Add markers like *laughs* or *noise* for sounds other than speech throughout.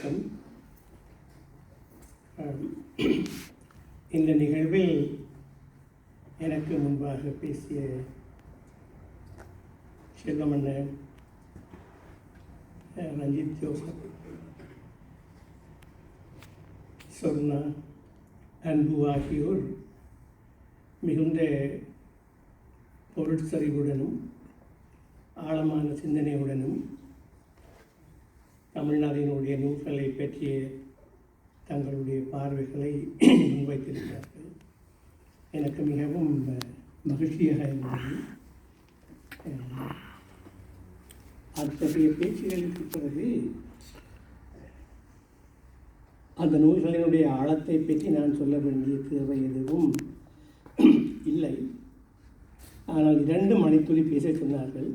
வணக்கம் ஆம், இந்த நிகழ்வில் எனக்கு முன்பாக பேசிய செல்வமண்ணன் அஹ், ரஞ்சித் ஜோசப் சொர்ணா அன்பு ஆகியோர் மிகுந்த பொருட்சரிவுடனும் ஆழமான சிந்தனையுடனும் தமிழ்நாட்டினுடைய நூல்களை பற்றிய தங்களுடைய பார்வைகளை முன்வைத்திருக்கிறார்கள் எனக்கு மிகவும் மகிழ்ச்சியாக இருந்தது. அத்தகைய பேச்சுகளுக்கு பிறகு அந்த நூல்களினுடைய ஆழத்தை பற்றி நான் சொல்ல வேண்டிய தேவை எதுவும் இல்லை. ஆனால் இரண்டு மணித்துளி பேச சொன்னார்கள்.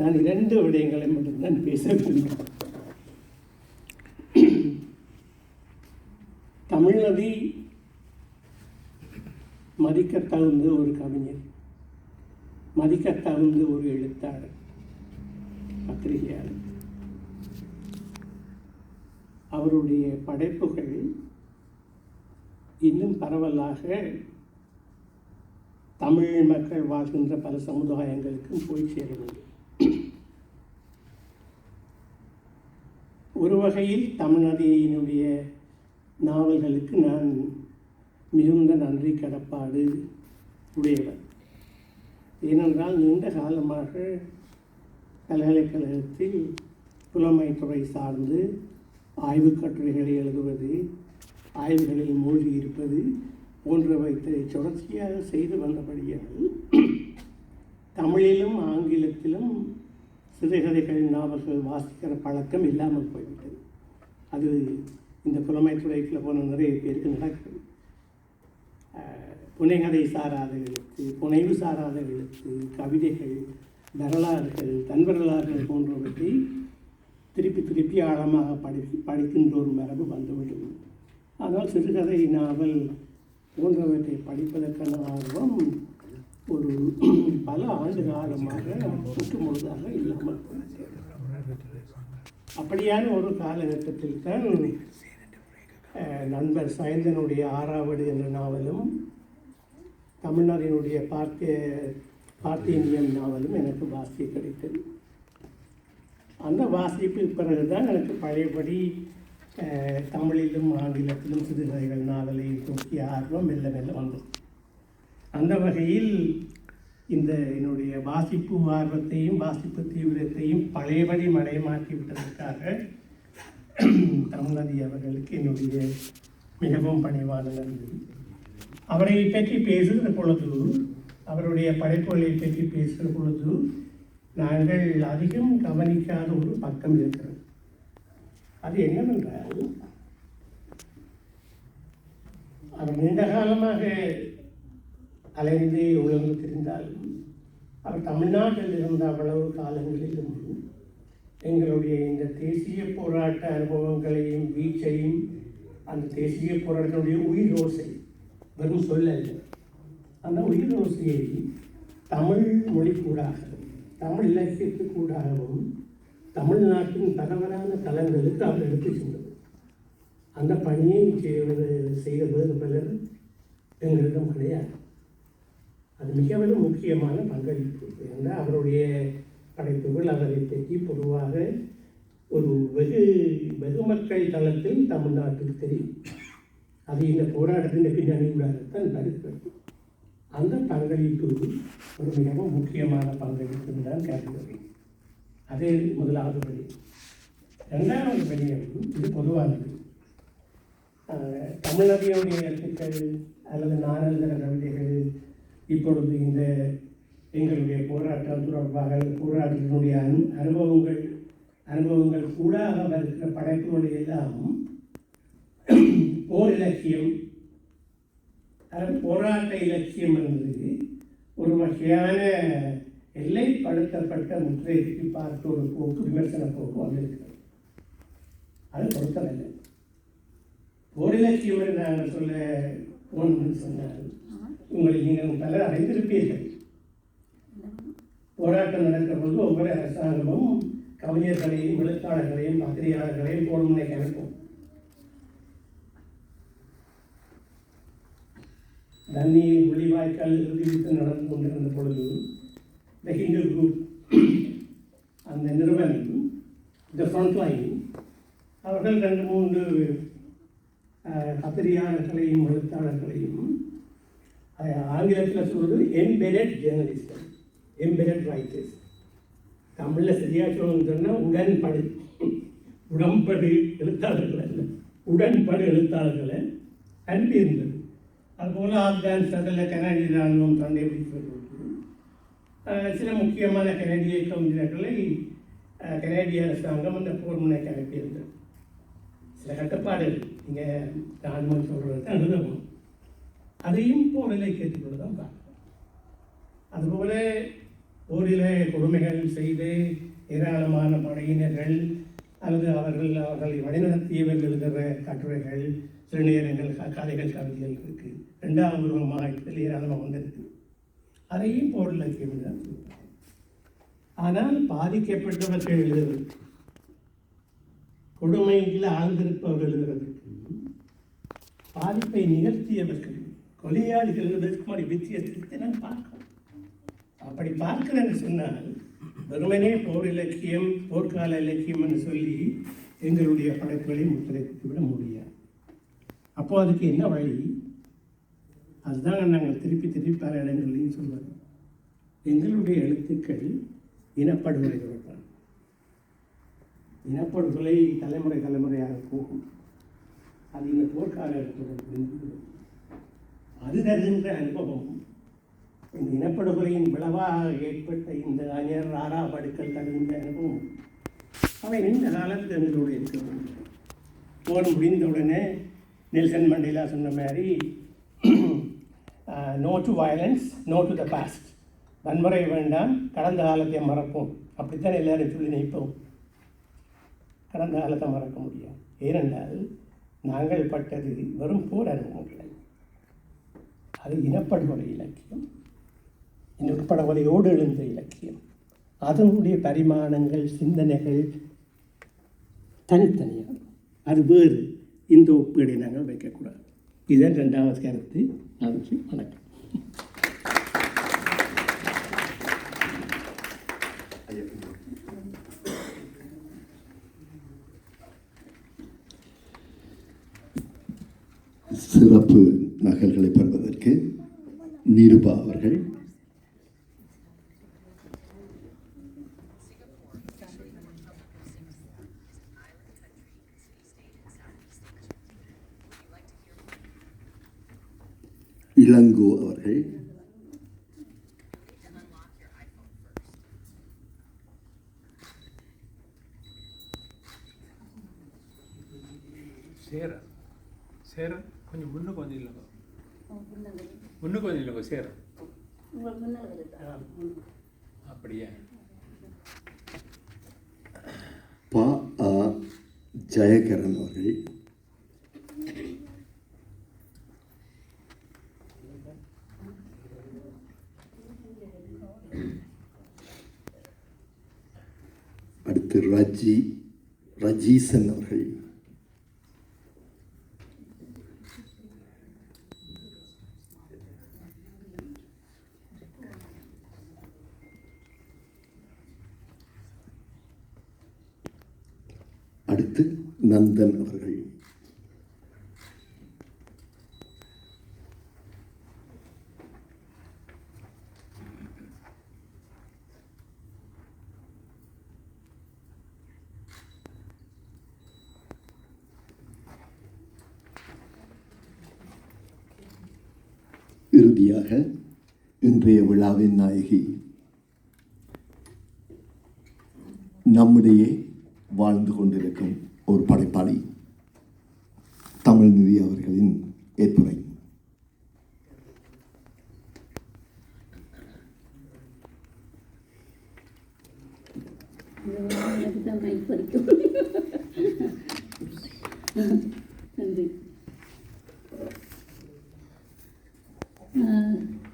நான் இரண்டு விடயங்களை மட்டும்தான் பேச சொன்னேன் தமிழ்நதி மதிக்கத் தகுந்த ஒரு கவிஞர் மதிக்கத் தகுந்த ஒரு எழுத்தாளர் பத்திரிகையாளர். அவருடைய படைப்புகள் இன்னும் பரவலாக தமிழ் மக்கள் வாழ்கின்ற பல சமுதாயங்களுக்கும் போய் சேர வேண்டும் ஒரு வகையில் தமிழ்நதியினுடைய நாவல்களுக்கு நான் மிகுந்த நன்றி கடப்பாடு உடையவர். ஏனென்றால் நீண்ட காலமாக பல்கலைக்கழகத்தில் புலமைத்துறை சார்ந்து ஆய்வுக் கட்டுரைகளை எழுதுவது ஆய்வுகளில் மூழ்கி இருப்பது போன்றவற்றை தொடர்ச்சியாக செய்து வந்தபடியால் தமிழிலும் ஆங்கிலத்திலும் சிறுகதைகள் நாவல்கள் வாசிக்கிற பழக்கம் இல்லாமல் போய்விட்டது. அது இந்த புலமைத்துறைக்குள்ள போன நிறைய பேருக்கு நடக்குது. புனைகதை சாராத எழுத்து புனைவு சாராத எழுத்து கவிதைகள் வரலாறுகள் தன்வரலாறுகள் போன்றவற்றை திருப்பி திருப்பி ஆழமாக படி படிக்கின்ற ஒரு மரபு வந்துவிடும் ஆனால் சிறுகதை நாவல் போன்றவற்றை படிப்பதற்கான ஆர்வம் ஒரு பல ஆண்டு காலமாக முற்று முழுதாக இல்லாமல் அப்படியான ஒரு காலகட்டத்தில் தான் நண்பர் சயந்தனுடைய ஆறாவது என்ற நாவலும் தமிழ்நாட்டினுடைய பார்த்திய பார்த்தீனியம் நாவலும் எனக்கு வாசி கிடைத்தது. அந்த வாசிப்புக்கு பிறகுதான் எனக்கு பழையபடி தமிழிலும் ஆங்கிலத்திலும் சிறுகதைகள் நாவலை நோக்கிய ஆர்வம் மெல்ல மெல்ல வந்தது. அந்த வகையில் இந்த என்னுடைய வாசிப்பு ஆர்வத்தையும் வாசிப்பு தீவிரத்தையும் பழையபடி மடைமாற்றி விட்டதற்காக தமிழ்நதி அவர்களுக்கு என்னுடைய மிகவும் பணிவான நன்றி. அவரை பற்றி பேசுகிற பொழுது அவருடைய படைப்புகளை பற்றி பேசுகிற பொழுது நாங்கள் அதிகம் கவனிக்காத ஒரு பக்கம் இருக்கிறது. அது என்னவென்றால் அவர் நீண்ட காலமாக அலைந்து உழந்து தெரிந்தாலும் அவர் தமிழ்நாட்டில் இருந்த அவ்வளவு காலங்களிலும் எங்களுடைய இந்த தேசிய போராட்ட அனுபவங்களையும் வீச்சையும் அந்த தேசிய போராட்டத்தினுடைய உயிரோசை வெறும் சொல்ல அந்த உயிரோசையை தமிழ் மொழி கூடாகவும் தமிழ் இலக்கியத்துக்கூடாகவும் தமிழ்நாட்டின் பரவலான தலங்களுக்கு அவர் எடுத்து சென்றது அந்த பணியை செய்வது செய்த வேறு பலர் எங்களிடம் கிடையாது அது மிகவும் முக்கியமான பங்களிப்பு. ஏன்னா அவருடைய படைப்புகள் அவரை பற்றி பொதுவாக ஒரு வெகு வெகு மக்கள் தளத்தில் தமிழ்நாட்டுக்கு தெரியும். அது இந்த போராட்டத்தின் பின்னணியுடாகத்தான் வருகிறது அந்த பங்களிப்பு ஒரு மிகவும் முக்கியமான பங்களிப்பு தான் கருதுகிறேன் அதே முதலாவது. படி ரெண்டாவது படியம் இது பொதுவானது. ஆஹ், எழுத்துக்கள் அல்லது நானல்கிற கவிதைகள் இப்பொழுது இந்த எங்களுடைய போராட்டம் தொடர்பாக போராட்டத்தினுடைய அனு அனுபவங்கள் அனுபவங்கள் கூடாக வருகிற படைப்புகளை எல்லாம் போர் இலக்கியம் அதாவது போராட்ட இலக்கியம் என்பது ஒரு வகையான எல்லைப்படுத்தப்பட்ட முத்திரைக்கு பார்த்த ஒரு போக்கு விமர்சன போக்கு வந்திருக்கிறது. அது பொருத்தமில்லை. போர் இலக்கியம் என்று நாங்கள் சொல்ல போனோம்னு சொன்னால் உங்களை நீங்கள் பலர் அறிந்திருப்பீர்கள். போராட்டம் நடக்கிற போது ஒவ்வொரு அரசாங்கமும் கவிஞர்களையும் எழுத்தாளர்களையும் பத்திரிகையாளர்களையும் போர்முனைக்கு அனுப்பும் தண்ணி முள்ளிவாய்க்கால் இறுதிவிட்டு நடந்து கொண்டிருந்த பொழுது இந்த ஹிந்து குரூப் அந்த நிறுவனம் இந்த ஃப்ரண்ட்லைன் அவர்கள் ரெண்டு மூன்று அஹ், பத்திரிகையாளர்களையும் எழுத்தாளர்களையும் அஹ், ஆங்கிலத்தில் சொல்வது எம்பெடட் ஜேர்னலிஸ்ட் எம்பெரட் ரைட்டர்ஸ் தமிழில் சரியாக சொல்லணும்னு சொன்னால் உடன்படு. உடம்படு எழுத்தாளர்கள். அல்ல உடன்படு எழுத்தாளர்களை அனுப்பியிருந்தது அதுபோல் ஆப்கானிஸ்தானில் கனடிய இராணுவம் தந்தை பிடிப்பது சில முக்கியமான கனடிய கவிஞர்களை கனடிய அரசாங்கம் அந்த போர் முனைக்கு சில கட்டுப்பாடுகள். நீங்கள் ராணுவம் சொல்கிறது தான் எழுதணும் அதையும் போரில் கேட்டுக்கொண்டு தான் பார்க்கணும். அதுபோல ஊரில் கொடுமைகள் செய்து ஏராளமான படையினர்கள் அல்லது அவர்கள் அவர்களை வழிநடத்தியவர்கள் எழுதுகிற கட்டுரைகள் சில நேரங்கள் கதைகள் கவிதைகள் இருக்குது ரெண்டாவது உருவமாக இதில் ஏராளமாக வந்திருக்கு. அதையும் போர் இலக்கியம் தான் ஆனால் பாதிக்கப்பட்டவர்கள் எழுதுவது கொடுமையில் ஆழ்ந்திருப்பவர்கள் எழுதுவதற்கு பாதிப்பை நிகழ்த்தியவர்கள் கொலையாளிகள் எழுதுவதற்கு ஒரு வித்தியாசத்தை நான் பார்க்கணும் அப்படி பார்க்கிறேன்னு சொன்னால் வெறுமனே போர் இலக்கியம் போர்க்கால இலக்கியம் என்று சொல்லி எங்களுடைய படைப்புகளை முத்திரைத்து விட முடியாது. அப்போது அதுக்கு என்ன வழி? அதுதான் நாங்கள் திருப்பி திருப்பி பல இடங்களையும் சொல்வது. எங்களுடைய எழுத்துக்கள் இனப்படுகொலை தொடர்பான இனப்படுகொலை தலைமுறை தலைமுறையாக போகும். அது இந்த போர்க்காலத்துடன் புரிந்து அது தருகின்ற அனுபவம் இந்த இனப்படுகொலையின் விளைவாக ஏற்பட்ட இந்த அணியர் ராரா படுக்கல் தருகின்ற எனவும் அவை நீண்ட காலத்தில் எங்களோடு இருக்க வேண்டும். போர் முடிந்தவுடனே நெல்சன் மண்டேலா சொன்ன மாதிரி no to violence no to the past வன்முறை வேண்டாம் கடந்த காலத்தை மறப்போம். அப்படித்தான் எல்லாரும் சொல்லி நினைப்போம். கடந்த காலத்தை மறக்க முடியும் ஏனென்றால் நாங்கள் பட்டது வெறும் போர் அனுபவங்கள் அது இனப்படுகொலை இலக்கியம். இனப்படுகொலையோடு எழுந்த இலக்கியம். அதனுடைய பரிமாணங்கள் சிந்தனைகள் தனித்தனியாக. அது வேறு. இந்த ஒப்பீடை நாங்கள் வைக்கக்கூடாது. இதன் ரெண்டாவது கருத்து. நன்றி வணக்கம். சிறப்பு நகல்களை பெறுவதற்கு நிருபா அவர்கள் இளங்கோ அவர்கள் சேரன் சேரன் கொஞ்சம் முன்னுக்கு வந்து இல்லைங்க சேரன் அப்படியே? பா ஆ ஜெயகரன் அவர்கள். அடுத்து ரஜி ரஜீசன் அவர்கள் அடுத்து நந்தன் அவர்கள். இறுதியாக இன்றைய விழாவின் நாயகி நம்முடைய வாழ்ந்து கொண்டிருக்கும் ஒரு படைப்பாளி. தமிழ் நிதி அவர்களின் ஏற்புரை நன்றி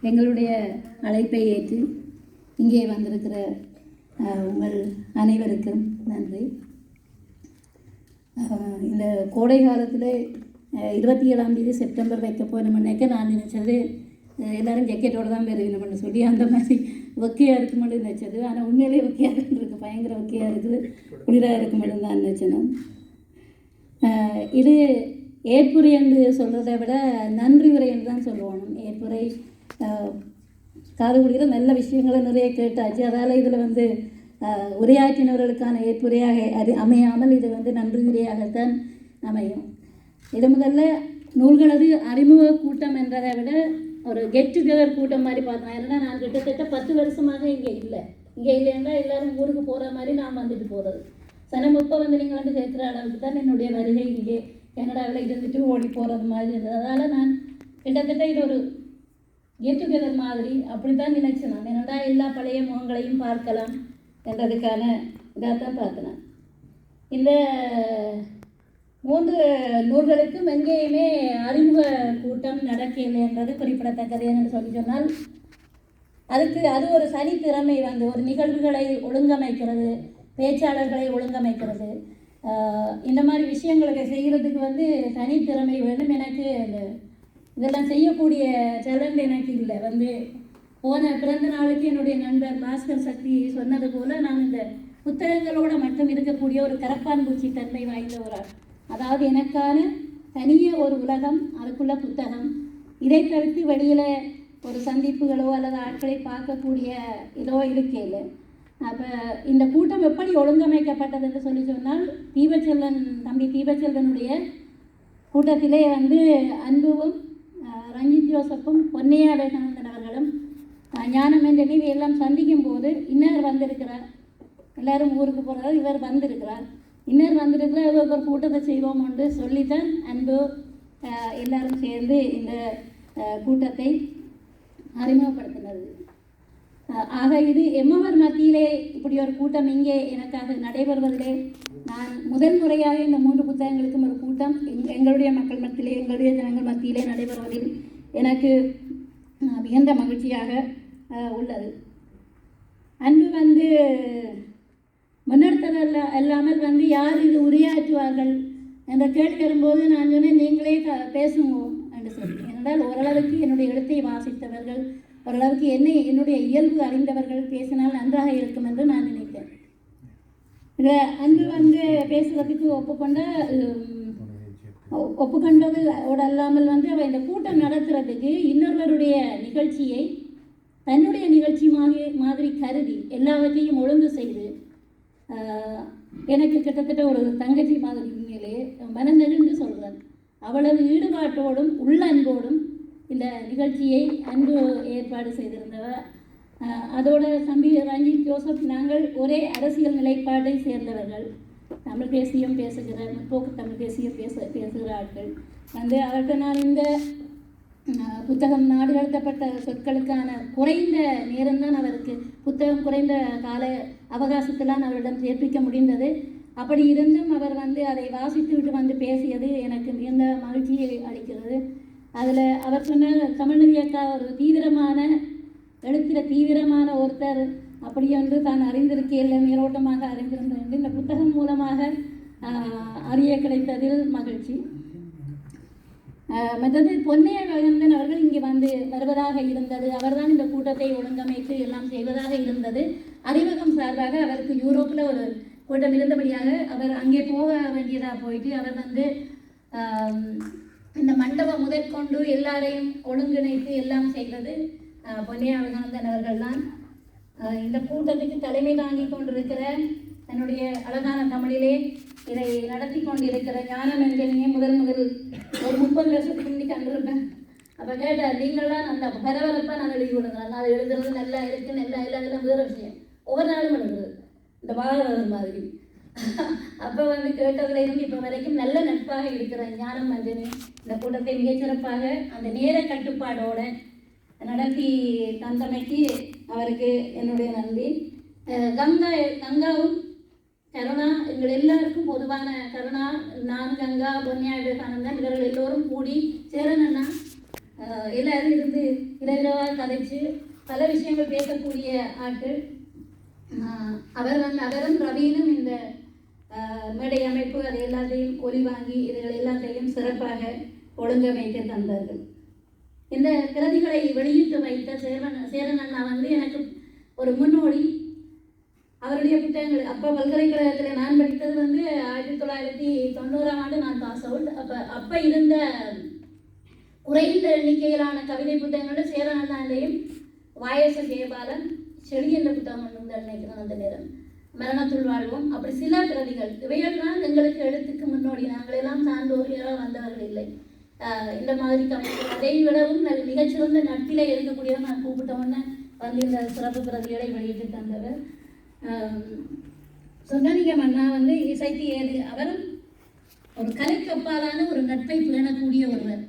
எங்களுடைய அழைப்பை ஏற்று இங்கே வந்திருக்கிற உங்கள் அனைவருக்கும் நன்றி. இந்த கோடை காலத்தில் இருபத்தி ஏழாம் தேதி செப்டம்பர் வைக்க போனோம்னாக்க நான் நினச்சது அஹ், எல்லாரும் ஜக்கெட்டோட தான் பெருவினோம்னு சொல்லி அந்த மாதிரி ஒக்கையாக இருக்குமென்னு நினச்சது. ஆனால் உண்மையிலே ஒக்கையாக இருக்கு பயங்கர ஒக்கையாக இருக்குது. குளிராக இருக்குமென்னு தான் நினச்சேன். இது ஏற்புரை என்று சொல்கிறத விட நன்றி உரை என்று தான் சொல்லுவோம். ஏற்புரை காது குளிர நல்ல விஷயங்களை நிறைய கேட்டாச்சு. அதால் இதில் வந்து உரையாற்றினவர்களுக்கான ஏற்புரையாக அது அமையாமல் இது வந்து நன்றியுரையாகத்தான் அமையும். இது முதல்ல நூல்களது அறிமுக கூட்டம் என்றதை விட ஒரு கெட் டுகெதர் கூட்டம் மாதிரி பார்த்தோம். ஏன்னா நான் கிட்டத்தட்ட பத்து வருஷமாக இங்கே இல்லை. இங்கே இல்லைன்னா எல்லாரும் ஊருக்கு போகிற மாதிரி நான் வந்துட்டு போகிறது சனம் இப்போ வந்து நீங்கள் வந்து சேர்க்குற அளவுக்கு தான் என்னுடைய வருகை இங்கே. கனடாவில் இருந்துட்டு ஓடி போகிறது மாதிரி இருந்தது. அதனால் நான் கிட்டத்தட்ட இது ஒரு கெட் டுகெதர் மாதிரி அப்படி தான் நினைச்சேன் நான். என்னடா எல்லா பழைய முகங்களையும் பார்க்கலாம். என்றதுக்கான இதாக தான் பார்த்தேன் இந்த மூன்று நூல்களுக்கும் எங்கேயுமே அறிமுக கூட்டம் நடக்கவில்லை என்றது குறிப்பிடத்தக்கது என்று சொல்லி சொன்னால் அதுக்கு அது ஒரு சனித்திறமை வந்து ஒரு நிகழ்வுகளை ஒழுங்கமைக்கிறது பேச்சாளர்களை ஒழுங்கமைக்கிறது. இந்த மாதிரி விஷயங்களுக்கு செய்கிறதுக்கு வந்து தனித்திறமை வேண்டும் எனக்கு. இதெல்லாம் செய்யக்கூடிய டேலண்ட் எனக்கு இல்லை. வந்து போன பிறந்த நாளுக்கு என்னுடைய நண்பர் பாஸ்கர் சக்தி சொன்னது போல நான் இந்த புத்தகங்களோட மட்டும் இருக்கக்கூடிய ஒரு கரப்பான் பூச்சி தன்மை வாய்ந்த ஒரு அதாவது எனக்கான தனியே ஒரு உலகம் அதுக்குள்ள புத்தகம். இதை தவிர்த்து வெளியில் ஒரு சந்திப்புகளோ அல்லது ஆட்களை பார்க்கக்கூடிய இதோ இருக்கையில். அப்போ இந்த கூட்டம் எப்படி ஒழுங்கமைக்கப்பட்டது என்று சொல்லி சொன்னால் தீபச்செல்வன் தம்பி தீபச்செல்வனுடைய கூட்டத்திலே வந்து அன்புவும் ரஞ்சித் ஜோசப்பும் பொன்னையா விவேகானந்தன் ஞானம் என்ற நீதி எல்லாம் சந்திக்கும் போது இன்னர் வந்திருக்கிறார். எல்லாரும் ஊருக்கு போகிறார் இவர் வந்திருக்கிறார். இன்னர் வந்திருக்கிறார் இவர் ஒரு கூட்டத்தை செய்வோம் என்று சொல்லித்தான் அன்பு எல்லாரும் சேர்ந்து இந்த கூட்டத்தை அறிமுகப்படுத்தினது. ஆக இது எம்மவர் மத்தியிலே இப்படி ஒரு கூட்டம் இங்கே எனக்காக நடைபெறுவதிலே நான் முதல் முறையாக இந்த மூன்று புத்தகங்களுக்கும் ஒரு கூட்டம் எங்களுடைய மக்கள் மத்தியிலே எங்களுடைய ஜனங்கள் மத்தியிலே நடைபெறுவதில் எனக்கு மிகுந்த மகிழ்ச்சியாக உள்ளது. அன்பு வந்து முன்னெடுத்ததல்ல இல்லாமல் வந்து யார் இது உரையாற்றுவார்கள் என்ற கேள்வி வரும்போது நான் சொன்னேன் நீங்களே க பேசுங்க என்று சொல்லி. ஏனென்றால் ஓரளவுக்கு என்னுடைய எழுத்தை வாசித்தவர்கள் ஓரளவுக்கு என்னை என்னுடைய இயல்பு அறிந்தவர்கள் பேசினால் நன்றாக இருக்கும் என்று நான் நினைத்தேன். இதில் அன்பு வந்து பேசுவதற்கு ஒப்புக்கொண்ட ஒ- ஒப்புக்கொண்டது ஓட அல்லாமல் வந்து அவள் இந்த கூட்டம் நடத்துறதுக்கு இன்னொருவருடைய நிகழ்ச்சியை தன்னுடைய நிகழ்ச்சி மாதிரி மாதிரி கருதி எல்லாவற்றையும் ஒழுங்கு செய்து எனக்கு கிட்டத்தட்ட ஒரு தங்கச்சி மாதிரி உண்மையிலே மனம் நெகிழ்ந்து சொல்கிறேன் அவ்வளவு ஈடுபாட்டோடும் உள்ள அன்போடும் இந்த நிகழ்ச்சியை அன்பு ஏற்பாடு செய்திருந்தவர் அதோட தம்பி ரஞ்சித் ஜோசப் நாங்கள் ஒரே அரசியல் நிலைப்பாட்டை சேர்ந்தவர்கள். தமிழ் தேசியம் பேசுகிற முற்போக்கு தமிழ் தேசியம் பேச பேசுகிற ஆட்கள். வந்து அவர்கிட்ட நான் இந்த புத்தகம் நாடு கடத்தப்பட்ட சொற்களுக்கான குறைந்த நேரம்தான் அவருக்கு. புத்தகம் குறைந்த கால அவகாசத்தில்தான் அவரிடம் சேர்ப்பிக்க முடிந்தது. அப்படி இருந்தும் அவர் வந்து அதை வாசித்து விட்டு வந்து பேசியது எனக்கு மிகுந்த மகிழ்ச்சியை அளிக்கிறது. அதில் அவர் சொன்ன தமிழ்நதி அக்கா ஒரு தீவிரமான எழுத்தில் தீவிரமான ஒருத்தர். அப்படி என்று தான் அறிந்திருக்கையில் மேலோட்டமாக அறிந்திருந்தேன். என்று இந்த புத்தகம் மூலமாக அறிய கிடைத்ததில் மகிழ்ச்சி. மற்றது பொன்னைய ககந்தன் அவர்கள் இங்கே வந்து வருவதாக இருந்தது. அவர்தான் இந்த கூட்டத்தை ஒழுங்கமைத்து எல்லாம் செய்வதாக இருந்தது. அறிவகம் சார்பாக அவருக்கு யூரோப்பில் ஒரு கூட்டம் இருந்தபடியாக அவர் அங்கே போக வேண்டியதாக போயிட்டு அவர் வந்து இந்த மண்டபம் முதற்கொண்டு எல்லாரையும் ஒழுங்கிணைத்து எல்லாம் செய்தது ஆஹ், பொன்னையா விகானந்தன் அவர்கள்தான். இந்த கூட்டத்துக்கு தலைமை தாங்கி கொண்டிருக்கிற தன்னுடைய அழகான தமிழிலே இதை நடத்தி கொண்டிருக்கிற ஞான நஞ்சனியை முதல் முதல் ஒரு முப்பது வருஷத்துக்கு முந்தி கண்டிருப்பேன். அப்போ கேட்டார் நீங்களாம் அந்த பரபரப்பாக நான் எழுதி கொடுக்குறேன். நான் எழுதுறது நல்லா இருக்கு நல்லா இல்லை அதெல்லாம் வேறு விஷயம். ஒவ்வொரு நாளும் எழுதுறது. இந்த பாகவதர் மாதிரி. அப்போ வந்து கேட்டதுல இருந்து இப்போ வரைக்கும் நல்ல நட்பாக இருக்கிற ஞானம் மஞ்சனே இந்த கூட்டத்தை மிகச்சிறப்பாக அந்த நேர கட்டுப்பாடோட நடத்தி தந்தமைக்கு அவருக்கு என்னுடைய நன்றி. கங்கா கங்காவும் கருணா எங்கள் எல்லாருக்கும் பொதுவான கருணா நான் கங்கா பொன்னியா விவேகானந்தன் இவர்கள் எல்லோரும் கூடி சேரன் அண்ணா. எல்லாரும் இருந்து இரவிரவாக கதைச்சு பல விஷயங்கள் பேசக்கூடிய ஆட்கள். அவர் வந்து அவரும் ரவியினும் இந்த மேடை அமைப்பு அது எல்லாத்தையும் ஒலி வாங்கி இதுகள் எல்லாத்தையும் சிறப்பாக ஒழுங்கமைத்து தந்தார்கள். இந்த பிரதிகளை வெளியிட்டு வைத்த சேரன் சேரன் அண்ணா வந்து எனக்கு ஒரு முன்னோடி அவருடைய புத்தகங்கள். அப்போ பல்கலைக்கழகத்தில் நான் படித்தது வந்து ஆயிரத்தி தொள்ளாயிரத்தி தொண்ணூறாம் ஆண்டு நான் பாஸ் அவுட். அப்போ அப்போ இருந்த குறைந்த எண்ணிக்கையிலான கவிதை புத்தகங்களோட சேரன் வாயச ஜெயபாலன் செடி என்ற புத்தகம் ஒன்று நினைக்கிறோம் நினைக்கிறேன் அந்த நேரம். மரணத்துள் வாழ்வோம். அப்படி சில பிரதிகள் இவையெல்லாம் எங்களுக்கு எழுத்துக்கு முன்னோடி. நாங்கள் எல்லாம் சார்ந்தோர்களாக வந்தவர்கள் இல்லை. இந்த மாதிரி கவிதைகள் அதை விடவும் மிகச்சிறந்த நட்பிலே இருக்கக்கூடியவர் நான் கூப்பிட்டோன்னு வந்து இந்த சிறப்பு பிரதிகளை வெளியிட்டு தந்தவர். சொன்னீங்க மன்னா வந்து இசைக்கு ஏது அவரும் ஒரு கலைக்கப்பாலான ஒரு நட்பை பேணக்கூடிய ஒருவர்.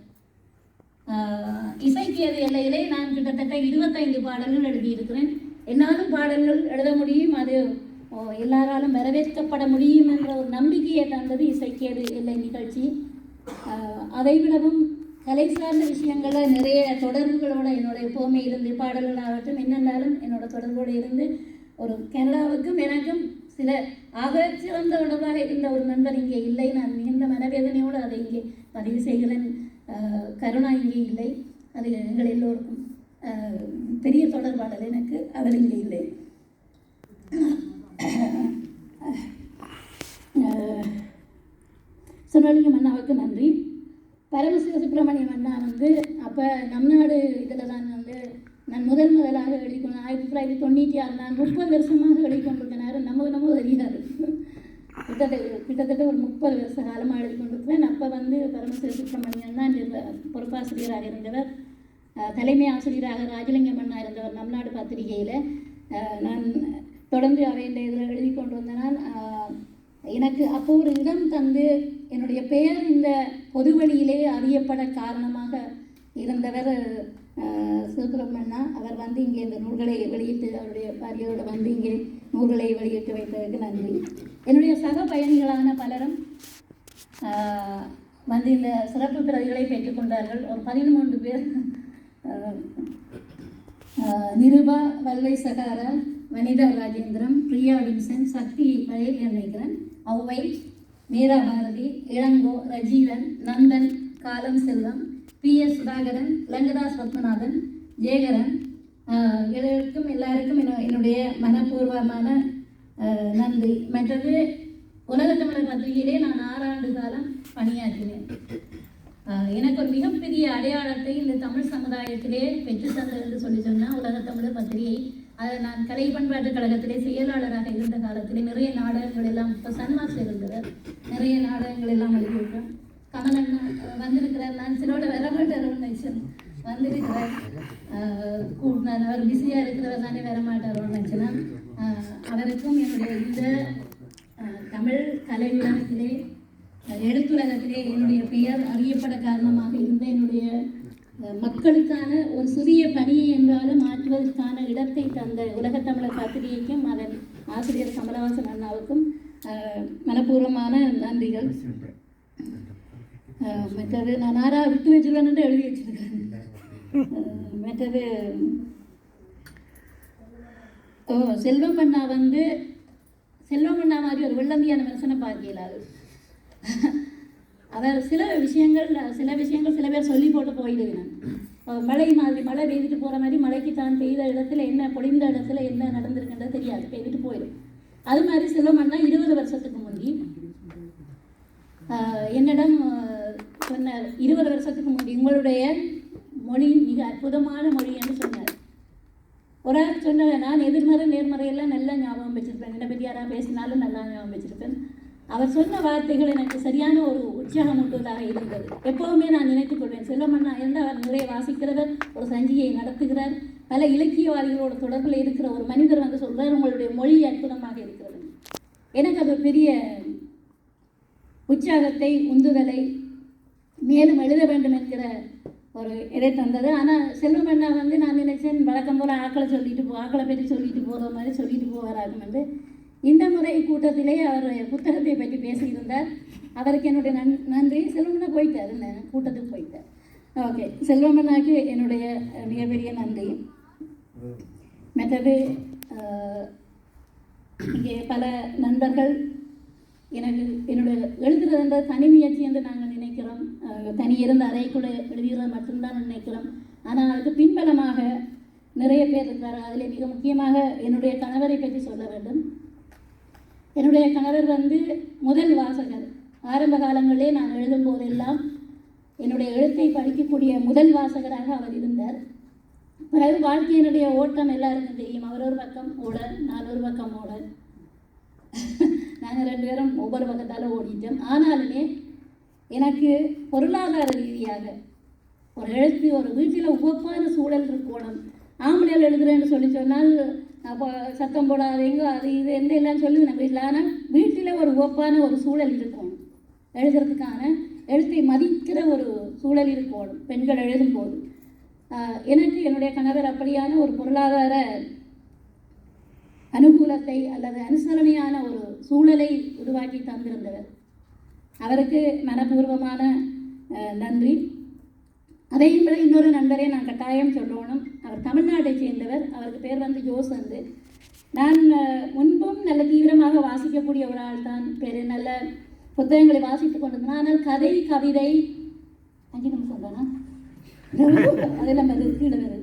இசைக்கு ஏது எல்லையிலே நான் கிட்டத்தட்ட இருபத்தைந்து பாடல்கள் எழுதியிருக்கிறேன். என்னாலும் பாடல்கள் எழுத முடியும் அது எல்லாராலும் வரவேற்கப்பட முடியும் என்ற ஒரு நம்பிக்கையை தந்தது இசைக்கேது எல்லை நிகழ்ச்சி. அதை விடவும் கலை சார்ந்த விஷயங்கள நிறைய தொடர்புகளோட என்னுடைய போமை இருந்து பாடல்கள் ஆகட்டும் என்னென்னாலும் என்னோட தொடர்போடு இருந்து ஒரு கேரளாவுக்கும் எனக்கும் சில ஆக சிறந்த உணவாக இருந்த ஒரு நண்பர் இங்கே இல்லை. நான் மிகுந்த மனவேதனையோடு அதை இங்கே பதிவு செய்கிறேன். கருணா இங்கே இல்லை. அது எங்கள் எல்லோருக்கும் பெரிய தொடர்பாடல் எனக்கு அவர் இங்கே இல்லை. சுனலிங்கம் அண்ணாவுக்கு நன்றி. பரமசிவ சுப்பிரமணியம் அண்ணா வந்து அப்போ நம் நாடு இதில் தான் நான் முதல் முதலாக வெளிக்கொண்டு ஆயிரத்தி தொள்ளாயிரத்தி தொண்ணூற்றி ஆறு நான் முப்பது வருஷமாக வெளிக்கொண்டிருக்க நேரம் நம்ம நம்ம தெரியாது. கிட்டத்தட்ட கிட்டத்தட்ட ஒரு முப்பது வருஷ காலமாக எழுதி கொண்டிருக்கிறேன் அப்போ வந்து பரமசிவ சுப்பிரமணியன் தான் பொறுப்பாசிரியராக இருந்தவர். தலைமை ஆசிரியராக ராஜலிங்கம் அண்ணா இருந்தவர் நம் நாடு பத்திரிகையில். நான் தொடர்ந்து அவையின் இதில் எழுதி கொண்டு வந்த நான் எனக்கு அப்போ ஒரு இடம் தந்து என்னுடைய பெயர் இந்த பொதுவெளியிலே அறியப்பட காரணமாக இருந்தவர் அஹ், அவர் வந்து இங்கே இந்த நூல்களை வெளியிட்டு அவருடைய பாரியோடு வந்து இங்கே நூல்களை வெளியிட்டு வைத்ததற்கு நன்றி. என்னுடைய சக பயணிகளான பலரும் வந்து இந்த சிறப்பு பிரதிகளை பெற்றுக்கொண்டார்கள் ஒரு பதிமூன்று பேர் நிருபா வல்வை சகாரா வனிதா ராஜேந்திரம் பிரியா வின்சன் சக்தி பழைய நினைக்கிறேன். ஔவை மீரா பாரதி இளங்கோ ரஜீவன் நந்தன் காலம் செல்வம் பி எஸ் சுதாகரன் லங்கதாஸ் பத்மநாதன் ஜெயகரன் ஆஹ், எல்லாருக்கும் என்னுடைய மனப்பூர்வமான நன்றி. மற்றது தமிழர் பத்திரிகையிலே நான் ஆறாண்டு காலம் பணியாற்றினேன். எனக்கு ஒரு மிகப்பெரிய அடையாளத்தை இந்த தமிழ் சமுதாயத்திலே பெற்று தந்தது என்று சொல்லி சொன்னால் தமிழர் பத்திரிகை. அதை நான் கலை பண்பாட்டு கழகத்திலே செயலாளராக இருந்த காலத்திலே நிறைய நாடகங்கள் எல்லாம் இப்போ சன்மாஸ் இருந்தவர் நிறைய நாடகங்கள் எல்லாம் எழுதியிருக்கேன். கமலன் அஹ், வந்திருக்கிறார். நான் சிலோட வரமாட்டார் நினைச்சேன். வந்திருக்கிறார். ஆஹ், கூட்டினார் அவர் பிஸியாக இருக்கிறவர் தானே வரமாட்டார் நினச்சேன்னா அவருக்கும் என்னுடைய இந்த தமிழ் கலை உலகத்திலே அஹ், எழுத்துலகத்திலே என்னுடைய பெயர் அறியப்பட காரணமாக இருந்த என்னுடைய மக்களுக்கான ஒரு சிறிய பணியை என்றாலும் மாற்றுவதற்கான இடத்தை தந்த உலகத்தமிழர் பத்திரிகைக்கும் அதன் ஆசிரியர் கமலஹாசன் அண்ணாவுக்கும் மனப்பூர்வமான நன்றிகள். மற்றது நான் ஆறா விட்டு வச்சிருவேன்னு எழுதி வச்சிருக்கேன் மற்றது ஓ செல்வம் அண்ணா வந்து செல்வம் அண்ணா மாதிரி ஒரு வெள்ளந்தியான மனுஷனை பார்க்கலாது அதாவது அவர் சில விஷயங்கள் சில விஷயங்கள் சில பேர் சொல்லி போட்டு போயிடுவேன் மழை மாதிரி மழை பெய்துட்டு போகிற மாதிரி மழைக்கு தான் பெய்த இடத்துல என்ன பொழிந்த இடத்துல என்ன நடந்திருக்குன்றது தெரியாது பெய்துட்டு போயிடும் அது மாதிரி செல்வம் அண்ணா இருபது வருஷத்துக்கு முந்தி என்னிடம் சொன்னார். இருபது வருஷத்துக்கு முன்னாடி உங்களுடைய மொழி மிக அற்புதமான மொழி என்று சொன்னார். ஒரு ஆள் சொன்னவன் நான் எதிர்மறை நேர்மறையெல்லாம் நல்லா ஞாபகம் வச்சிருப்பேன். என்னை பற்றி யாராவது பேசினாலும் நல்லா ஞாபகம் வச்சிருப்பேன். அவர் சொன்ன வார்த்தைகள் எனக்கு சரியான ஒரு உற்சாகம் ஊட்டுவதாக இருந்தது. எப்போவுமே நான் நினைத்துக் கொள்வேன் செல்வமண்ணா இருந்து அவர் நிறைய வாசிக்கிறவர் ஒரு சஞ்சிகையை நடத்துகிறார். பல இலக்கியவாதிகளோட தொடர்பில் இருக்கிற ஒரு மனிதர் வந்து சொல்றார் உங்களுடைய மொழி அற்புதமாக இருக்கிறது. எனக்கு அது ஒரு பெரிய உற்சாகத்தை உந்துதலை மேலும் எழுத வேண்டும் என்கிற ஒரு இதை தந்தது. ஆனால் செல்வம் அண்ணா வந்து நான் நினைச்சேன் வழக்கம் போல் ஆக்களை சொல்லிட்டு போ ஆக்களை பற்றி சொல்லிட்டு போகிற மாதிரி சொல்லிட்டு போகிறார்கள் என்று. இந்த முறை கூட்டத்திலே அவர் புத்தகத்தை பற்றி பேசியிருந்தார். அவருக்கு என்னுடைய நன் நன்றி. செல்வமண்ணா போயிட்டார் என்ன கூட்டத்துக்கு போயிட்டார். ஓகே. செல்வமண்ணாக்கு என்னுடைய மிகப்பெரிய நன்றி. மற்றது இங்கே பல நண்பர்கள் எனக்கு என்னுடைய எழுதுறதுன்ற தனி முயற்சி என்று நாங்கள் நினைக்கிறோம். தனி இருந்த அறைக்குள்ளே எழுதுகிறது மட்டும்தான் நினைக்கிறோம். ஆனால் அதுக்கு பின்பலமாக நிறைய பேர் இருக்கிறார் அதில் மிக முக்கியமாக என்னுடைய கணவரை பற்றி சொல்ல வேண்டும். என்னுடைய கணவர் வந்து முதல் வாசகர். ஆரம்ப காலங்களிலே நான் எழுதும் போதெல்லாம் என்னுடைய எழுத்தை படிக்கக்கூடிய முதல் வாசகராக அவர் இருந்தார். பிறகு வாழ்க்கையினுடைய ஓட்டம் எல்லாருக்கும் தெரியும். அவர் ஒரு பக்கம் ஓட நான் ஒரு பக்கம் ஓட *laughs* நாங்கள் ரெண்டு பேரும் ஒவ்வொரு பக்கத்தால் ஓடிட்டோம். ஆனாலுமே எனக்கு பொருளாதார ரீதியாக ஒரு எழுத்து ஒரு வீட்டில் உவப்பான சூழல் இருக்கணும். ஆம்பளையால் எழுதுறேன்னு சொல்லி சொன்னால் அப்போ சத்தம் போடாதீங்க அது இது எந்த எல்லாம் சொல்லி நம்ம வீட்டில் ஆனால் வீட்டில் ஒரு உவப்பான ஒரு சூழல் இருக்கணும். எழுதுறதுக்கான எழுத்தை மதிக்கிற ஒரு சூழல் இருக்கணும் பெண்கள் எழுதும்போது எனக்கு என்னுடைய கணவர் அப்படியான ஒரு பொருளாதார அனுகூலத்தை அல்லது அனுசரணையான ஒரு சூழலை உருவாக்கி தந்திருந்தவர். அவருக்கு மனப்பூர்வமான நன்றி. அதையும் விட இன்னொரு நண்பரை நான் கட்டாயம் சொல்லணும். அவர் தமிழ்நாட்டை சேர்ந்தவர். அவருக்கு பேர் வந்து ஜோசந்து. நான் முன்பும் நல்ல தீவிரமாக வாசிக்கக்கூடிய ஒரு ஆள் தான் பேர் நல்ல புத்தகங்களை வாசித்து கொண்டிருந்தேன். ஆனால் கதை கவிதை அஞ்சு நிமிஷம் தானா? *laughs* அதெல்லாம் வருது கீழே வருது.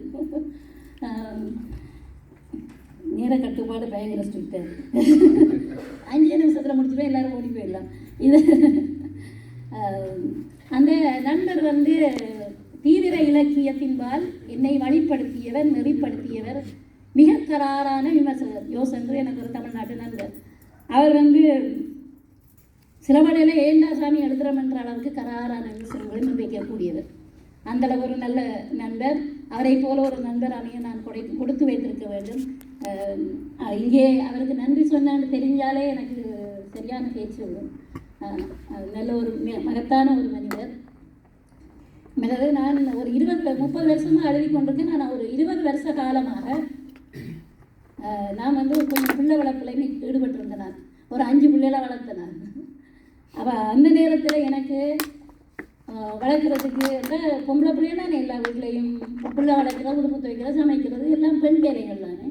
நேர கட்டுப்பாடு பயங்கர ஸ்ட்ரிக்டாக அஞ்சே நிமிஷத்தில் முடிச்சுட்டு எல்லாரும் ஓடி போயிடலாம். இது அந்த நண்பர் வந்து தீவிர இலக்கியத்தின்பால் என்னை வழிப்படுத்தியவர் நெறிப்படுத்தியவர் மிக கராரான விமர்சகர். யோசன்று எனக்கு ஒரு தமிழ்நாட்டு நண்பர். அவர் வந்து சிலவடையில் ஏண்டா சாமி எழுதுறோம்ன்ற அளவுக்கு கராரான விமர்சனங்களை முன்வைக்கக்கூடியவர். அந்தளவு ஒரு நல்ல நண்பர். அவரை போல ஒரு நண்பர் அமைய நான் கொடை கொடுத்து வைத்திருக்க வேண்டும். இங்கே அவருக்கு நன்றி சொன்னான்னு தெரிஞ்சாலே எனக்கு சரியான பேச்சு வரும். நல்ல ஒரு மகத்தான ஒரு மனிதர். அதாவது நான் ஒரு இருபது முப்பது வருஷமாக எழுதி கொண்டிருக்கேன் நான் ஒரு இருபது வருஷ காலமாக நான் வந்து கொஞ்சம் பிள்ளை வளர்ப்பில் ஈடுபட்டிருந்தேன் நான். ஒரு அஞ்சு பிள்ளைகளை வளர்த்தேன் நான். அப்போ அந்த நேரத்தில் எனக்கு வளர்க்குறதுக்கு பொம்பளை பிள்ளைங்க எல்லா வீட்லேயும் பிள்ளை வளர்க்குறது உடுப்பு துவைக்கிறது சமைக்கிறது எல்லாம் பெண் வேலைகள் தானே.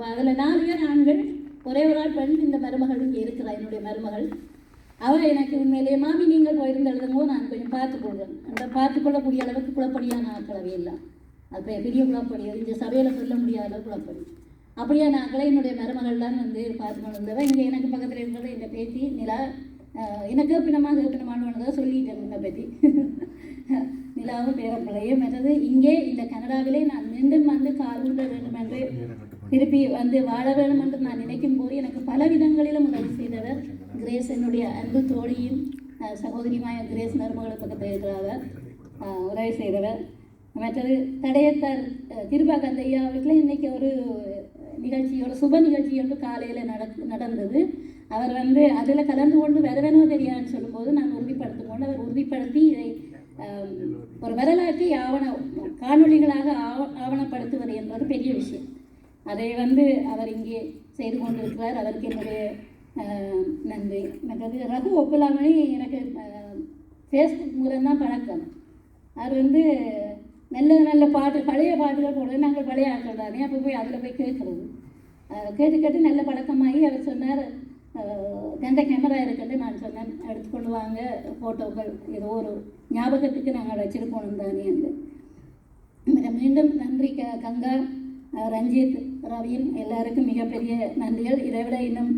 அப்போ அதில் நாலு பேர் ஆண்கள் ஒரே ஒரு ஆள் பெண் இந்த மருமகள் இங்கே இருக்கிறா என்னுடைய மருமகள். அவள் எனக்கு உண்மையிலேயே மாமி நீங்கள் போயிருந்து எழுதுங்கோ நான் கொஞ்சம் பார்த்துக்கொள்வேன் அந்த பார்த்துக்கொள்ளக்கூடிய அளவுக்கு குழப்படியான ஆட்களவே எல்லாம் அது பெரிய குழப்படி இந்த சபையில் சொல்ல முடியாத அளவு குழப்படி அப்படியே நாங்களே என்னுடைய மருமகள் தான் வந்து பார்த்து கொண்டு வந்தவன் இங்கே எனக்கு பக்கத்தில் இருக்கிறத இந்த பேத்தி நிலா எனக்கு பின்னமாக பிணமானவனதாக சொல்லிட்டேன் உன்னை பற்றி *laughs* நிலாவும் பேரப்பிள்ளையும் மற்றது இங்கே இந்த கனடாவிலே நான் மீண்டும் வந்து காலூன்ற வேண்டும் என்று திருப்பி வந்து வாழ வேண்டும் என்று நான் நினைக்கும் போது எனக்கு பல விதங்களிலும் உதவி செய்தவர் கிரேஸ் என்னுடைய அன்பு தோழியும் சகோதரியுமாய கிரேஸ் நறுமகள் பக்கத்தில் இருக்கிறவர் உதவி செய்தவர். மற்றது தடையத்தார் அஹ், ஐயா வீட்டில் இன்றைக்கி ஒரு நிகழ்ச்சி ஒரு சுப நிகழ்ச்சி என்று காலையில் நடக்கு நடந்தது. அவர் வந்து அதில் கலந்து கொண்டு வரவேனோ தெரியாதுன்னு சொல்லும்போது நான் உறுதிப்படுத்தும் கொண்டு அவர் உறுதிப்படுத்தி இதை ஒரு வரலாற்றை ஆவண காணொளிகளாக ஆவ ஆவணப்படுத்துவது என்பது பெரிய விஷயம். அதை வந்து அவர் இங்கே செய்து கொண்டிருக்கிறார். அவருக்கு என்னுடைய நன்றி. மற்றது ரகு ஒப்புலாமணி எனக்கு ஃபேஸ்புக் மூலம்தான் பழக்கம். அவர் வந்து நல்ல நல்ல பாட்டு பழைய பாட்டுகள் போடுறது நாங்கள் பழைய ஆட்கள் தானே அப்போ போய் அதில் போய் கேட்குறது. கேட்டு கேட்டு நல்ல பழக்கமாகி அவர் சொன்னார் எந்த கேமரா இருக்குன்னு நான் சொன்னேன் எடுத்துக்கொண்டு வாங்க ஃபோட்டோக்கள் ஏதோ ஒரு ஞாபகத்துக்கு நாங்கள் வச்சுருக்கோம் தானே என்று. மீண்டும் மீண்டும் நன்றி க கங்கா. ரஞ்சித் ரவியும் எல்லாருக்கும் மிகப்பெரிய நன்றிகள். இதை விட இன்னும்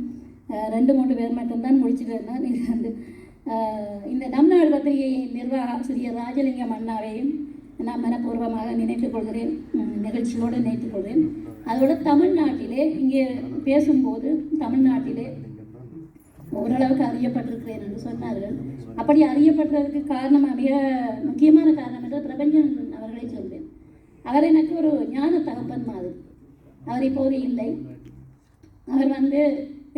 ரெண்டு மூன்று பேர் மட்டும்தான் முடிச்சுட்டு இருந்தால் நீங்கள் வந்து இந்த நம் பத்திரிகை நிர்வாக ஆசிரியர் ராஜலிங்கம் அண்ணாவையும் நான் மனப்பூர்வமாக நினைத்துக் கொள்கிறேன். நிகழ்ச்சியோடு நினைத்துக் கொள்கிறேன். அதோட தமிழ்நாட்டிலே இங்கே பேசும்போது தமிழ்நாட்டிலே ஓரளவுக்கு அறியப்பட்டிருக்கிறேன் என்று சொன்னார்கள். அப்படி அறியப்பட்டதற்கு காரணம் மிக முக்கியமான காரணம் என்று பிரபஞ்சம் அவர் எனக்கு ஒரு ஞான தகப்பன் மாதிரி. அவர் இப்போது இல்லை. அவர் வந்து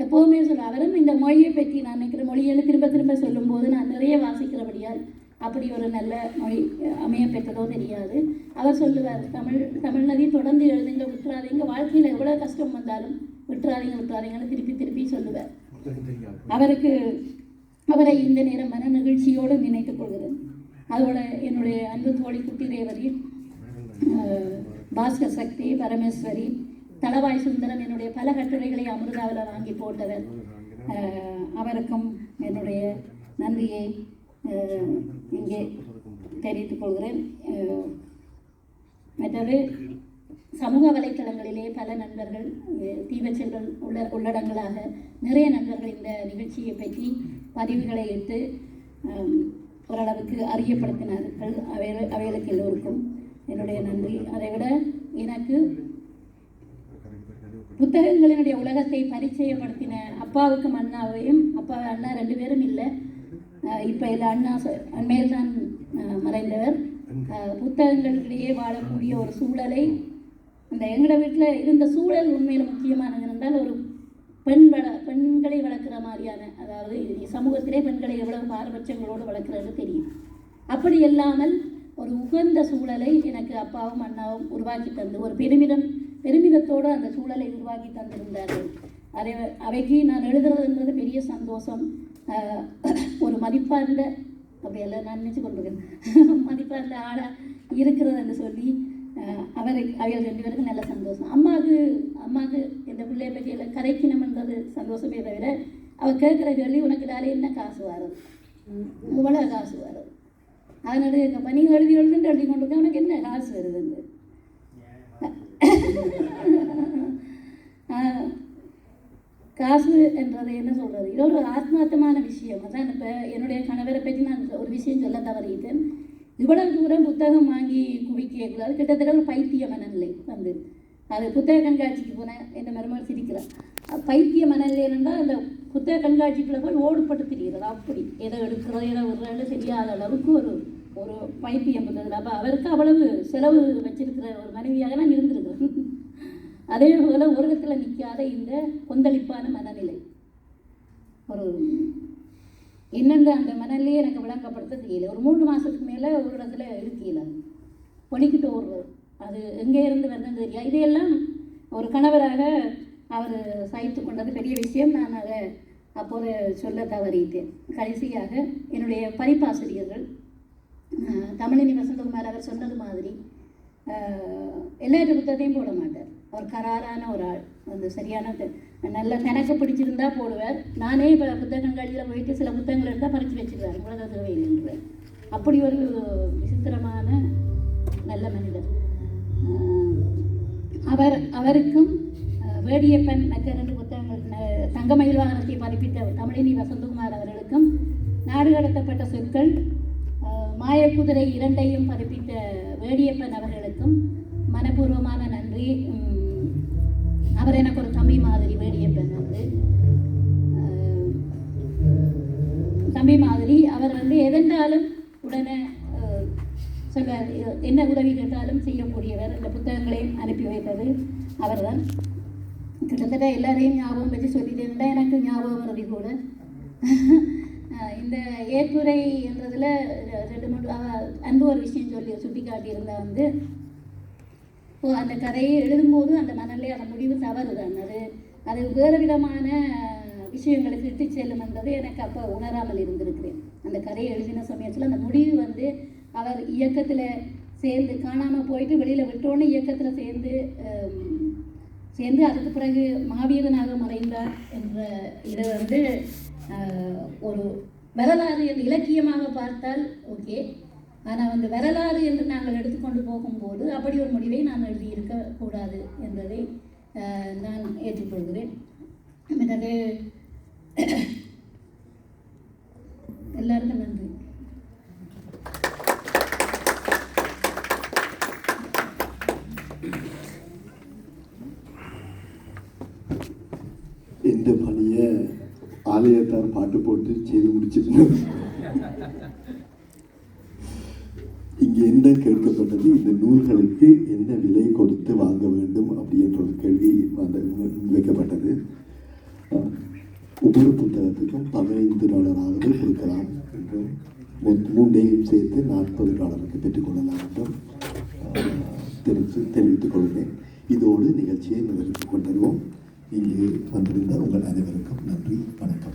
எப்போவுமே சொல்ல அவரும் இந்த மொழியை பற்றி நான் நினைக்கிற மொழியை திரும்ப திரும்ப சொல்லும்போது நான் நிறைய வாசிக்கிறபடியால் அப்படி ஒரு நல்ல மொழி அமைய பெற்றதோ தெரியாது. அவர் சொல்லுவார் தமிழ் தமிழ்நதி தொடர்ந்து எழுதுங்க விட்டுறாதீங்க வாழ்க்கையில் எவ்வளோ கஷ்டம் வந்தாலும் விட்டுறாதீங்க விட்டுறாதீங்கன்னு திருப்பி திருப்பி சொல்லுவார். அவருக்கு அவரை இந்த நேரம் மன நிகழ்ச்சியோடு நினைத்துக் கொள்கிறேன். அதோட என்னுடைய அன்பு தோழி குட்டி தேவரின் பாஸ்கர் சக்தி பரமேஸ்வரி தளவாய் சுந்தரம் என்னுடைய பல கட்டுரைகளை அமிர்தாவில் வாங்கி போட்டவர். அவருக்கும் என்னுடைய நன்றியை இங்கே தெரிவித்துக் கொள்கிறேன். மற்றது சமூக வலைத்தளங்களிலே பல நண்பர்கள் அஹ், தீவச்செல்வன் உள்ள உள்ளடங்களாக நிறைய நண்பர்கள் இந்த நிகழ்ச்சியை பற்றி பதிவுகளை இட்டு ஓரளவுக்கு அறியப்படுத்தினார்கள். அவை அவைகளுக்கு எல்லோருக்கும் என்னுடைய நன்றி. அதை விட எனக்கு புத்தகங்களினுடைய உலகத்தை பரிச்சயப்படுத்தின அப்பாவுக்கும் அண்ணாவையும் அப்பா அண்ணா ரெண்டு பேரும் இல்லை. இப்போ இல்லை அண்ணா அண்மையில் தான் மறைந்தவர். புத்தகங்களிடையே வாழக்கூடிய ஒரு சூழலை அந்த எங்களோட வீட்டில் இருந்த சூழல் உண்மையில் முக்கியமானது என்றால் ஒரு பெண் வள பெண்களை வளர்க்குற மாதிரியான அதாவது சமூகத்திலே பெண்களை எவ்வளவு பாரபட்சங்களோடு வளர்க்குறது தெரியும். அப்படி இல்லாமல் ஒரு உகந்த சூழலை எனக்கு அப்பாவும் அண்ணாவும் உருவாக்கி தந்து ஒரு பெருமிதம் பெருமிதத்தோடு அந்த சூழலை உருவாக்கி தந்திருந்தார்கள். அதை அவைக்கு நான் எழுதுறதுன்றது பெரிய சந்தோஷம். ஒரு மதிப்பார்ந்த அப்படியெல்லாம் நான் நினச்சி கொண்டிருக்கேன். மதிப்பார்ந்த ஆளாக இருக்கிறது என்று சொல்லி அவரை அவைகள் ரெண்டு பேருக்கும் நல்ல சந்தோஷம். அம்மாவுக்கு அம்மாவுக்கு இந்த பிள்ளைய பற்றி எல்லாம் கதைக்கணும்ன்றது சந்தோஷமே தவிர அவள் கேட்குற கேள்வி உனக்கு இதால என்ன காசு வரும்? இவ்வளோ காசு வரும். அதனால இருக்கப்ப நீ எழுதி எழுதுன்னு எழுதி கொண்டு இருக்க, உனக்கு என்ன காசு வருதுன்னு. ஆஹ் காசு என்றது என்ன சொல்கிறது இது ஒரு ஆத்மார்த்தமான விஷயம். அதான் இப்போ என்னுடைய கணவரை பற்றி நான் ஒரு விஷயம் சொல்ல தவறிட்டேன். இவ்வளவு தூரம் புத்தகம் வாங்கி குவிக்கக்கூடாது கிட்டத்தட்ட ஒரு பைத்திய மனநிலை வந்து. அது புத்தக கண்காட்சிக்கு போனேன். என்ன மருமகள் சிரிக்கிறேன் பைத்திய மனநிலை என்றால் அந்த புத்தக கண்காட்சிக்குள்ளே போய் ஓடுபட்டு திரிகிறது அப்படி. எதை எடுக்கிறதோ எதை விடுறதோ தெரியாத அளவுக்கு ஒரு ஒரு பைத்தியம் இருந்தது அப்போ அவருக்கு அவ்வளவு செலவு வச்சிருக்கிற ஒரு மனைவியாக நான் இருந்திருக்கிறேன் அதே போல் உலகத்தில் நிற்காத இந்த கொந்தளிப்பான மனநிலை. ஒரு என்னென்ன அந்த மனநிலையை எனக்கு விளங்கப்படுத்த தெரியல. ஒரு மூன்று மாதத்துக்கு மேலே ஒரு இடத்துல இருக்கல ஒலிக்கிட்டு ஓடுறது. அது எங்கே இருந்து வந்தது தெரியாது இதையெல்லாம் ஒரு கணவராக அவர் சாய்த்து கொண்டது பெரிய விஷயம். நான் அதை அப்போது சொல்ல தவறிட்டேன். கடைசியாக என்னுடைய பரிப்பாசிரியர்கள் தமிழினி வசந்தகுமார் அவர் சொன்னது மாதிரி ஆஹ் எல்லா புத்தகத்தையும் போட மாட்டார். அவர் கராரான ஒரு ஆள். அந்த சரியான நல்ல தனக்கு பிடிச்சிருந்தா போடுவார். நானே இப்போ புத்தக போயிட்டு சில புத்தகங்கள் எடுத்தால் பறித்து வச்சுக்கிறார் உலக தேவையில்லைன்றார் அப்படி ஒரு விசித்திரமான நல்ல மனிதர். அவர் அவருக்கும் வேடியப்பன் மற்ற ரெண்டு புத்தகங்கள் தங்கமயில் வாகனத்தை பதிப்பித்த தமிழினி வசந்தகுமார் அவர்களுக்கும் நாடு கடத்தப்பட்ட சொற்கள் மாயக்குதிரை இரண்டையும் பதிப்பித்த வேடியப்பன் அவர்களுக்கும் மனப்பூர்வமான நன்றி. அவர் எனக்கு ஒரு தம்பி மாதிரி வேடியப்பன் வந்து. தம்பி மாதிரி. அவர் வந்து எதென்றாலும் உடனே ஆஹ், சொல்வார் என்ன உதவி கேட்டாலும் செய்யக்கூடியவர் இந்த புத்தகங்களையும் அனுப்பி வைத்தது அவர்தான். கிட்டத்தட்ட எல்லாரையும் ஞாபகம் வச்சு சொல்லிட்டு இருந்தால் எனக்கு ஞாபகம் வருது கூட. இந்த ஏற்புரை என்றதில் ரெண்டு மூணு அன்பு ஒரு விஷயம் சொல்லி சுட்டி காட்டியிருந்தா வந்து ஓ அந்த கதையை எழுதும்போது அந்த மனநிலை அந்த முடிவு தவறு தான் அது அது வேறு விதமான விஷயங்களுக்கு இட்டு செல்லும் என்பது எனக்கு அப்போ உணராமல் இருந்திருக்கிறேன். அந்த கதையை எழுதின சமயத்தில் அந்த முடிவு வந்து அவர் இயக்கத்தில் சேர்ந்து காணாமல் போயிட்டு வெளியில் விட்டோன்னு இயக்கத்தில் சேர்ந்து சேர்ந்து அதுக்கு பிறகு மாவீரனாக மறைந்தார் என்ற இது வந்து ஒரு வரலாறு என்று இலக்கியமாக பார்த்தால் ஓகே. ஆனால் வந்து வரலாறு என்று நாங்கள் எடுத்துக்கொண்டு போகும்போது அப்படி ஒரு முடிவை நான் எழுதியிருக்க கூடாது என்பதை நான் ஏற்றுக்கொள்கிறேன். பிறகு எல்லாருக்கும் நன்றி இந்த பணியை ஆலயத்தார் பாட்டு போட்டு செய்து முடிச்சிருந்தோம் இங்கே என்ன கேட்கப்பட்டது? இந்த நூல்களுக்கு என்ன விலை கொடுத்து வாங்க வேண்டும் அப்படின்ற ஒரு கேள்வி அந்த வைக்கப்பட்டது. ஒவ்வொரு புத்தகத்துக்கும் பதினைந்து டாலராவது கொடுக்கலாம் என்றும் மூன்றையும் சேர்த்து நாற்பது டாலருக்கு பெற்றுக்கொள்ளலாம் என்றும் தெரிவித்து தெரிவித்துக் கொள்கிறேன். இதோடு நிகழ்ச்சியை நிறைவேற்றிக் கொண்டிருவோம். இங்கு வந்திருந்த உங்கள் அனைவருக்கும் நன்றி வணக்கம்.